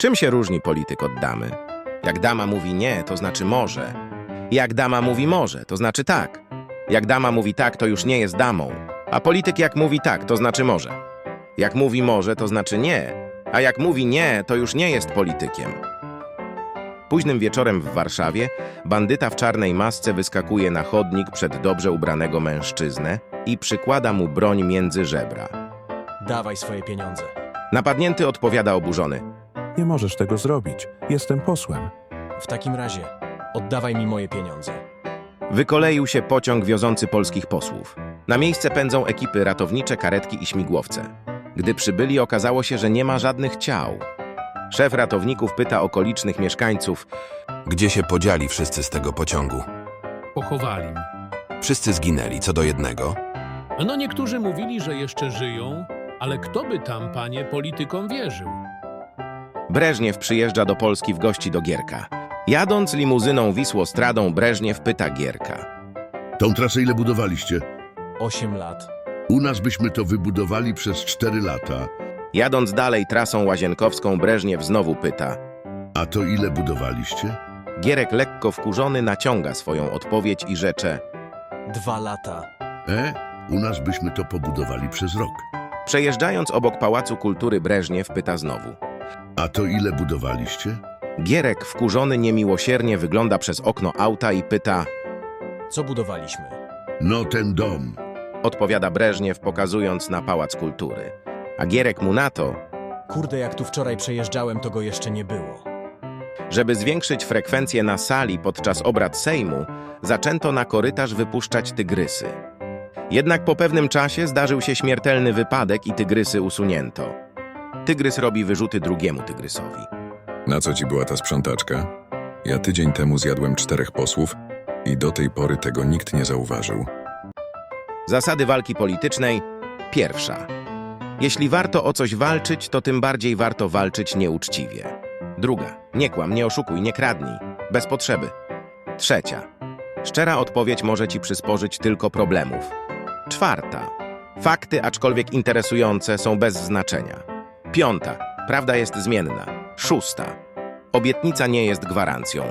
Czym się różni polityk od damy? Jak dama mówi nie, to znaczy może. Jak dama mówi może, to znaczy tak. Jak dama mówi tak, to już nie jest damą. A polityk jak mówi tak, to znaczy może. Jak mówi może, to znaczy nie. A jak mówi nie, to już nie jest politykiem. Późnym wieczorem w Warszawie bandyta w czarnej masce wyskakuje na chodnik przed dobrze ubranego mężczyznę i przykłada mu broń między żebra. Dawaj swoje pieniądze. Napadnięty odpowiada oburzony. Nie możesz tego zrobić. Jestem posłem. W takim razie oddawaj mi moje pieniądze. Wykoleił się pociąg wiozący polskich posłów. Na miejsce pędzą ekipy ratownicze, karetki i śmigłowce. Gdy przybyli, okazało się, że nie ma żadnych ciał. Szef ratowników pyta okolicznych mieszkańców, Gdzie się podzieli wszyscy z tego pociągu? Pochowali. Wszyscy zginęli, co do jednego. No niektórzy mówili, że jeszcze żyją, ale kto by tam, panie, politykom wierzył? Breżniew przyjeżdża do Polski w gości do Gierka. Jadąc limuzyną Wisłostradą, Breżniew pyta Gierka. Tą trasę ile budowaliście? Osiem lat. U nas byśmy to wybudowali przez 4 lata. Jadąc dalej trasą łazienkowską, Breżniew znowu pyta. A to ile budowaliście? Gierek lekko wkurzony naciąga swoją odpowiedź i rzecze. Dwa lata. E? U nas byśmy to pobudowali przez rok. Przejeżdżając obok Pałacu Kultury, Breżniew pyta znowu. A to ile budowaliście? Gierek wkurzony niemiłosiernie wygląda przez okno auta i pyta. Co budowaliśmy? No ten dom. Odpowiada Breżniew, pokazując na Pałac Kultury. A Gierek mu na to, Kurde, jak tu wczoraj przejeżdżałem, to go jeszcze nie było. żeby zwiększyć frekwencję na sali podczas obrad Sejmu, zaczęto na korytarz wypuszczać tygrysy. Jednak po pewnym czasie zdarzył się śmiertelny wypadek i tygrysy usunięto. Tygrys robi wyrzuty drugiemu tygrysowi. Na co ci była ta sprzątaczka? Ja tydzień temu zjadłem czterech posłów i do tej pory tego nikt nie zauważył. Zasady walki politycznej. Pierwsza. Jeśli warto o coś walczyć, to tym bardziej warto walczyć nieuczciwie. Druga. Nie kłam, nie oszukuj, nie kradnij. Bez potrzeby. Trzecia. Szczera odpowiedź może ci przysporzyć tylko problemów. Czwarta. Fakty, aczkolwiek interesujące, są bez znaczenia. Piąta. Prawda jest zmienna. Szósta. Obietnica nie jest gwarancją.